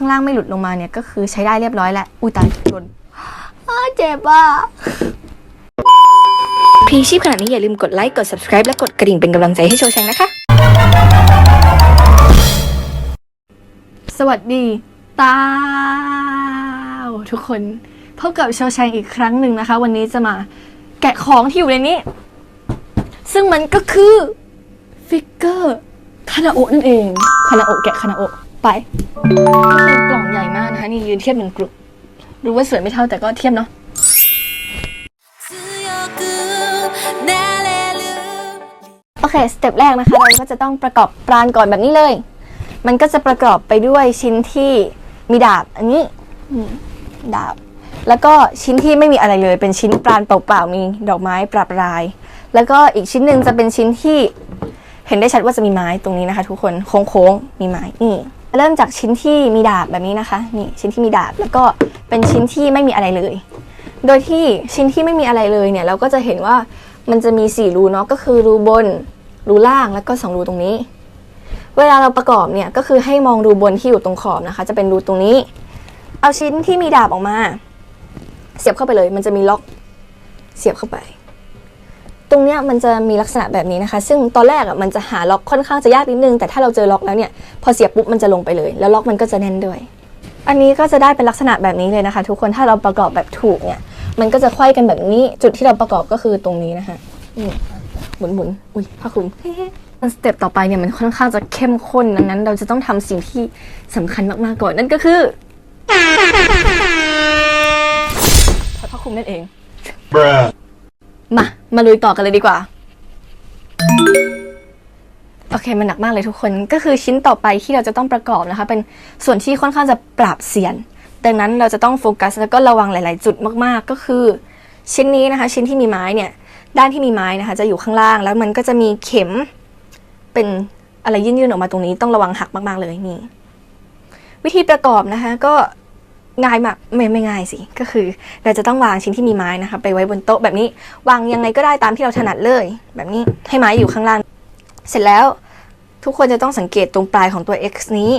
ข้างล่างไม่หลุดลงมาเนี่ยก็คือใช้ได้เรียบร้อยแล้ว อุ้ยตายโดนอ้าเจ็บอะพีชีพขนาดนี้อย่าลืมกดไลค์ กด subscribe และกดกระดิ่งเป็นกำลังใจให้โชว์แชงนะคะ สวัสดีตาวทุกคนพบกับโชว์แชงอีกครั้งหนึ่งนะคะ วันนี้จะมาแกะของที่อยู่ในนี้ ซึ่งมันก็คือ ฟิกเกอร์คานาโอะนั่นเองคานาโอะแกะคานาโอะ ไปกล่องใหญ่มากนะคะ นี่ยืนเทียบเหมือนกลุ่มรู้ว่าสวยไม่เท่าแต่ก็เทียบเนาะโอเค สเต็ปแรกนะคะ เราก็จะต้องประกอบปรานก่อนแบบนี้เลย มันก็จะประกอบไปด้วยชิ้นที่มีดาบอันนี้ดาบ แล้วก็ชิ้นที่ไม่มีอะไรเลย เป็นชิ้นปรานเปล่าๆมีดอกไม้ปรับราย แล้วก็อีกชิ้นหนึ่งจะเป็นชิ้นที่เห็นได้ชัดว่าจะมีไม้ตรงนี้นะคะ ทุกคนโค้งๆมีไม้นี่ เริ่มจากชิ้นที่มีดาบแบบนี้นะคะนี่ชิ้นที่มีดาบแล้วก็เป็นชิ้นที่ไม่มีอะไรเลย โดยที่ชิ้นที่ไม่มีอะไรเลยเนี่ยเราก็จะเห็นว่ามันจะมีสี่รูเนาะก็คือรูบน รูล่างแล้วก็สองรูตรงนี้ เวลาเราประกอบเนี่ยก็คือให้มองรูบนที่อยู่ตรงขอบนะคะ จะเป็นรูตรงนี้ เอาชิ้นที่มีดาบออกมา เสียบเข้าไปเลย มันจะมีล็อก เสียบเข้าไป ตรงเนี้ยมันจะมีลักษณะแบบนี้นะคะ ซึ่งตอนแรกอะมันจะหาล็อกค่อนข้างจะยากนิดนึง แต่ถ้าเราเจอล็อกแล้วเนี่ยพอเสียบปุ๊บมันจะลงไปเลย แล้วล็อกมันก็จะแน่นด้วย อันนี้ก็จะได้เป็นลักษณะแบบนี้เลยนะคะ ทุกคนถ้าเราประกอบแบบถูกเนี่ยมันก็จะไขว้กันแบบนี้จุดที่เราประกอบก็คือตรงนี้นะคะนี่หมุนหมุนๆอุ้ยผ้าคลุมสเต็ปต่อไปเนี่ยมันค่อนข้างจะเข้มข้นดังนั้น เราจะต้องทำสิ่งที่สำคัญมากๆก่อนนั่นก็คือถอดผ้าคลุมนั่นเอง Bruh. มา มาลุยต่อกันเลยดีกว่า โอเค มันหนักมากเลยทุกคน ก็คือชิ้นต่อไปที่เราจะต้องประกอบนะคะ เป็นส่วนที่ค่อนข้างจะปราบเสียน ดังนั้นเราจะต้องโฟกัสแล้วก็ระวังหลาย ๆ จุดมาก ๆ ก็คือ ชิ้นนี้นะคะ ชิ้นที่มีไม้เนี่ย ด้านที่มีไม้นะคะ จะอยู่ข้างล่าง แล้วมันก็จะมีเข็ม เป็นอะไรยื่นๆออกมาตรงนี้ ต้องระวังหักมาก ๆ เลยนี่ วิธีประกอบนะคะ ก็ ง่ายมากไม่ไม่ง่ายสิ ก็คือเราจะต้องวางชิ้นที่มีไม้นะคะไปไว้บนโต๊ะแบบนี้วางยังไงก็ได้ตามที่เราถนัดเลย แบบนี้ให้ไม้อยู่ข้างล่าง เสร็จแล้วทุกคนจะต้องสังเกตตรงปลายของตัว x นี้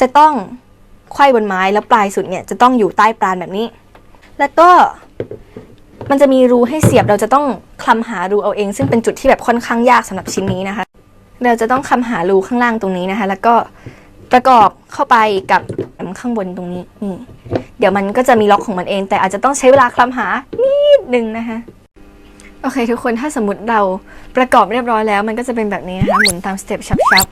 จะต้องไขว้บนไม้แล้วปลายสุดเนี่ยจะต้องอยู่ใต้ปลานแบบนี้ แล้วก็มันจะมีรูให้เสียบเราจะต้องคลำหารูเอาเอง ซึ่งเป็นจุดที่แบบค่อนข้างยากสำหรับชิ้นนี้นะคะ เราจะต้องคลำหารูข้างล่างตรงนี้นะคะ แล้วก็ประกอบเข้าไปกับ ข้างบนตรงนี้นี่เดี๋ยวมันก็จะมีล็อกของมันเอง แต่อาจจะต้องใช้เวลาคลำหานิดนึงนะคะโอเค ทุกคนถ้าสมมติเราประกอบเรียบร้อยแล้ว มันก็จะเป็นแบบนี้นะคะหมุนตามสเต็ปชับ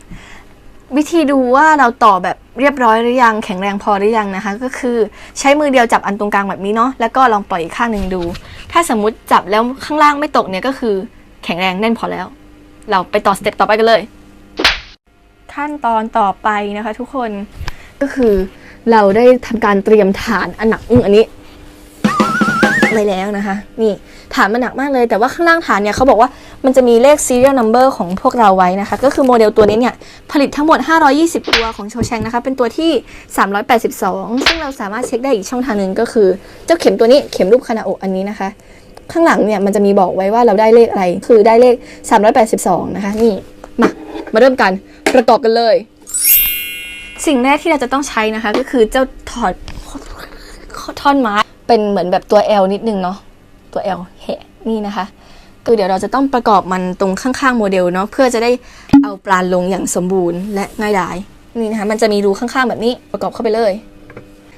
ๆวิธีดูว่าเราต่อแบบเรียบร้อยหรือยังแข็งแรงพอหรือยังนะคะ ก็คือใช้มือเดียวจับอันตรงกลางแบบนี้เนาะแล้วก็ลองปล่อยอีกข้างหนึ่งดู ถ้าสมมติจับแล้วข้างล่างไม่ตกเนี่ยก็คือแข็งแรงแน่นพอแล้ว เราไปต่อสเต็ปต่อไปกันเลย ขั้นตอนต่อไปนะคะ ทุกคนก็คือ เราได้ทำการเตรียมฐานอันหนักอึ้งอันนี้ไว้แล้วนะคะ นี่ฐานมันหนักมากเลย แต่ว่าข้างล่างฐานเนี่ยเขาบอกว่ามันจะมีเลข serial number ของพวกเราไว้นะคะ ก็คือโมเดลตัวนี้เนี่ย ผลิตทั้งหมด 520 ตัวของโชแชงนะคะ เป็นตัวที่ 382 ซึ่งเราสามารถเช็คได้อีกช่องทางหนึ่งก็คือ เจ้าเข็มตัวนี้เข็มรูปคานาโอะอันนี้นะคะ ข้างหลังเนี่ยมันจะมีบอกไว้ว่าเราได้เลขอะไร คือได้เลข 382 นะคะ นี่ มา มาเริ่มกันประกอบกันเลย สิ่งแรกที่เราจะต้องใช้นะคะ ก็คือเจ้าถอดท่อนไม้เป็นเหมือนแบบตัว L นิดนึงเนาะตัว L แหนี่นะคะคือเดี๋ยวเราจะต้องประกอบมันตรงข้างๆโมเดลเนาะเพื่อจะได้เอาปลาลงอย่างสมบูรณ์และง่ายดายนี่นะคะมันจะมีรูข้างๆแบบนี้ประกอบเข้าไปเลย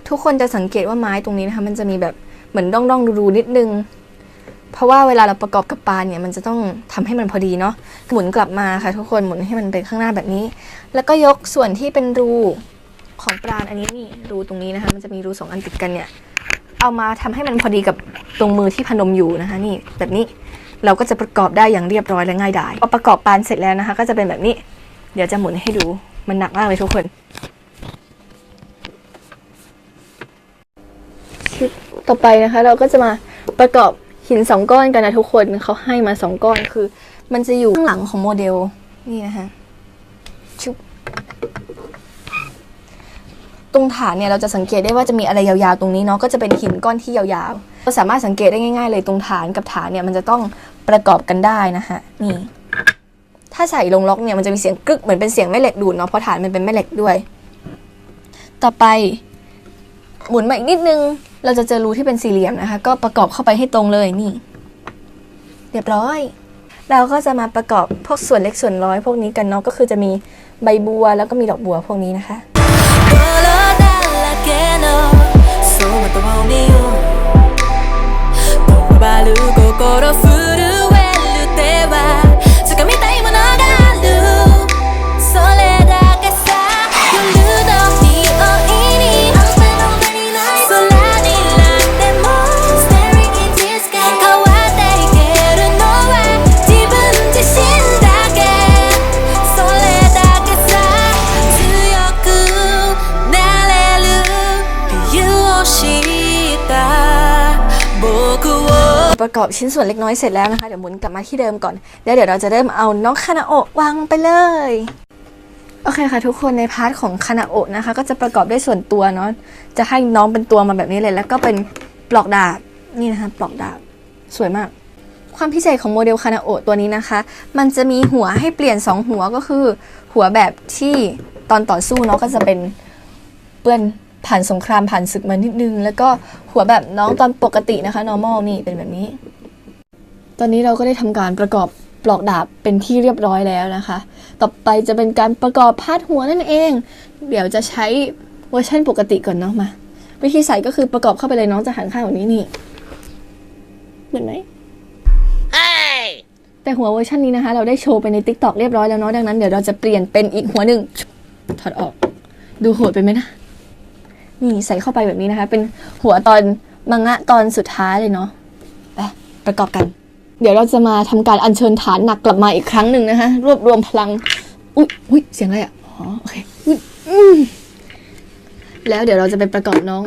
ทุกคนจะสังเกตว่าไม้ตรงนี้นะคะมันจะมีแบบเหมือนร่องๆรูๆนิดนึง เพราะว่าเวลาเราประกอบกับปานเนี่ยมันจะต้องทำให้มันพอดีเนาะหมุนกลับมาค่ะทุกคนหมุนให้มันเป็นข้างหน้าแบบนี้ แล้วก็ยกส่วนที่เป็นรูของปาณอันนี้นี่รูตรงนี้นะคะ มันจะมีรูสองอันติดกันเนี่ย เอามาทำให้มันพอดีกับตรงมือที่พนมอยู่นะคะ นี่แบบนี้เราก็จะประกอบได้อย่างเรียบร้อยและง่ายดายพอประกอบปานเสร็จแล้วนะคะ ก็จะเป็นแบบนี้ เดี๋ยวจะหมุนให้ดูมันหนักมากเลยทุกคนชิ้นต่อไปนะคะ เราก็จะมาประกอบ หินสองก้อนกันนะทุกคนเขาให้มาสองก้อนคือ มันจะอยู่ข้างหลังของโมเดล นี่นะคะชุบตรงฐานเนี่ยเราจะสังเกตได้ว่าจะมีอะไรยาวๆตรงนี้เนาะก็จะเป็นหินก้อนที่ยาวๆเราสามารถสังเกตได้ง่าย ๆ เลยตรงฐานกับฐานเนี่ยมันจะต้องประกอบกันได้นะคะนี่ ถ้าใส่ลงล็อกเนี่ยมันจะมีเสียงกึกเหมือนเป็นเสียงแม่เหล็กดูดเนาะเพราะฐานมันเป็นแม่เหล็กด้วย ต่อไปหมุนมาอีกนิดนึง เราจะเจอรูที่เป็นสี่เหลี่ยมนะคะ ก็ประกอบเข้าไปให้ตรงเลยนี่ เรียบร้อย เราก็จะมาประกอบพวกส่วนเล็กส่วนน้อยพวกนี้กันเนาะก็คือจะมีใบบัวแล้วก็มีดอกบัวพวกนี้นะคะ 泥だらけのその通りをこばる心震 อบชิ้นส่วนเล็กน้อยเสร็จแล้วนะคะ เดี๋ยวหมุนกลับมาที่เดิมก่อนแล้วเดี๋ยวเราจะเริ่มเอาน้องคานาโอะวางไปเลยโอเคค่ะทุกคนในพาร์ทของคานาโอะนะคะ ก็จะประกอบด้วยส่วนตัวเนาะจะให้น้องเป็นตัวมาแบบนี้เลย แล้วก็เป็นปลอกดาบนี่นะคะปลอกดาบสวยมาก ความพิเศษของโมเดลคานาโอะตัวนี้นะคะ มันจะมีหัวให้เปลี่ยน 2 หัวก็คือ หัวแบบที่ตอนต่อสู้เนาะก็จะเป็นเปื้อนผ่านสงครามผ่านศึกมานิดนึง แล้วก็หัวแบบน้องตอนปกตินะคะ normal นี่เป็นแบบนี้ อนนี้เราก็ได้ทำการประกอบปลอกดาบเป็นที่เรียบร้อยแล้วนะคะ ต่อไปจะเป็นการประกอบพาดหัวนั่นเอง เดี๋ยวจะใช้เวอร์ชันปกติก่อนเนาะมา วิธีใส่ก็คือประกอบเข้าไปเลยน้องจะหันข้างแบบนี้นี่เหมือนไหมแต่หัวเวอร์ชันนี้นะคะ เราได้โชว์ไปใน t ิ k t o k เรียบร้อยแล้วเนาะดังนั้นเดี๋ยวเราจะเปลี่ยนเป็นอีกหัวหนึ่งถอดออก ดูโหดไปไหมนะ นี่ใส่เข้าไปแบบนี้นะคะ เป็นหัวตอนมังงะตอนสุดท้ายเลยเนาะไปประกอบกัน เดี๋ยวเราจะมาทำการอัญเชิญฐานหนักกลับมาอีกครั้งหนึ่งนะคะรวบรวมพลัง อุ๊ยอุ๊ยเสียงอะไรอะอ๋อโอเคอุ๊ยแล้วเดี๋ยวเราจะไปประกอบน้อง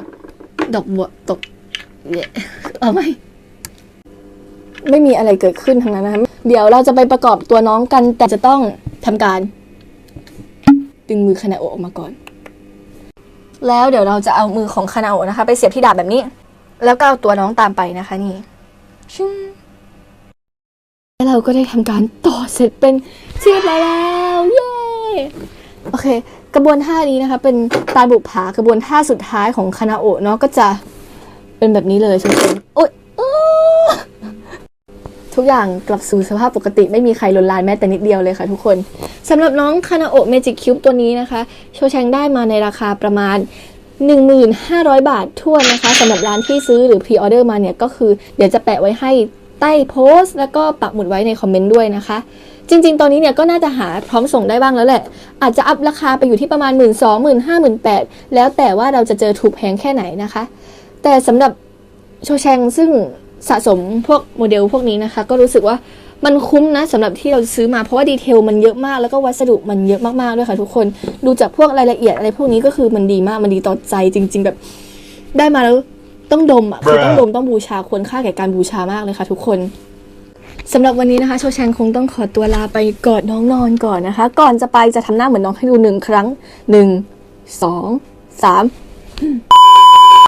ดอกบัวตกเย้เอาไหมไม่มีอะไรเกิดขึ้นทั้งนั้นนะคะเดี๋ยวเราจะไปประกอบตัวน้องกัน แต่จะต้องทำการ ดึงมือคานาโอออกมาก่อน แล้วเดี๋ยวเราจะเอามือของคานาโอนะคะ ไปเสียบที่ดาบแบบนี้ แล้วก็เอาตัวน้องตามไปนะคะ นี่ชึ้ง แล้วเราก็ได้ทำการต่อเสร็จเป็นเรียบร้อยแล้วเย้โอเค กระบวนท่านี้นะคะ เป็นตายบุกผากระบวนท่าสุดท้ายของคานาโอะเนาะก็จะเป็นแบบนี้เลยทุกคนโอ๊ยทุกอย่างกลับสู่สภาพปกติไม่มีใครลนลานแม้แต่นิดเดียวเลยค่ะทุกคนสำหรับน้องคานาโอเมจิกคิวบตัวนี้นะคะ โชว์แชงได้มาในราคาประมาณ 1,500 บาททั่วนนะคะสำหรับร้านที่ซื้อหรือพรีออเดอร์มาเนี่ยก็คือเดี๋ยวจะแปะไว้ให้ ต้โพสต์แล้วก็ปักหมุดไว้ในคอมเมนต์ด้วยนะคะ จริง ๆ ตอนนี้เนี่ยก็น่าจะหาพร้อมส่งได้บ้างแล้วแหละ อาจจะอัพราคาไปอยู่ที่ประมาณ 1 2 0 0 0 0 5 0 0 0แล้วแต่ว่าเราจะเจอถูกแพงแค่ไหนนะคะ แต่สำหรับโชแชงซึ่งสะสมพวกโมเดลพวกนี้นะคะ ก็รู้สึกว่ามันคุ้มนะสำหรับที่เราซื้อมาเพราะว่าดีเทลมันเยอะมากแล้วก็วัสดุมันเยอะมากๆด้วยค่ะทุกคนดูจากพวกรายละเอียดอะไรพวกนี้ก็คือมันดีมากมันดีต่อใจจริง ๆ แบบได้มาแล้ว ต้องดมอะคือต้องดมต้องบูชาควรค่าแก่การบูชามากเลยค่ะทุกคนสำหรับวันนี้นะคะโชแชงคงต้องขอตัวลาไปกอดน้องนอนก่อนนะคะ ก่อนจะไปจะทำหน้าเหมือนน้องให้ดูหนึ่งครั้งหนึ่งสองสาม